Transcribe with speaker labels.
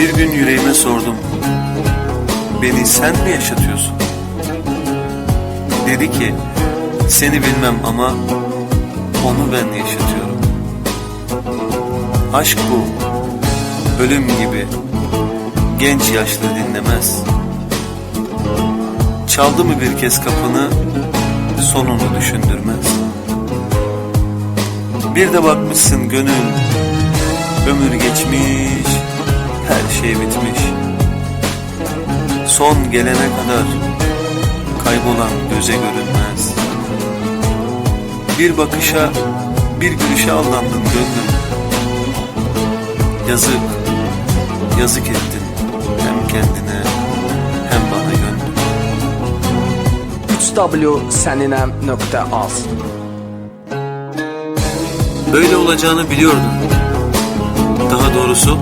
Speaker 1: Bir gün yüreğime sordum. Beni sen mi yaşatıyorsun? Dedi ki seni bilmem ama onu ben yaşatıyorum. Aşk bu. Ölüm gibi. Genç yaşlı dinlemez. Çaldı mı bir kez kapını sonunu düşündürmez. Bir de bakmışsın gönül ömür geçmiş şey bitmiş. Son gelene kadar kaybolan göze görünmez. Bir bakışa bir gülüşe aldandın gönlüm. Yazık, yazık ettin hem kendine hem bana gönlüm.
Speaker 2: 3w səninəm.az
Speaker 1: Böyle olacağını biliyordum. Daha doğrusu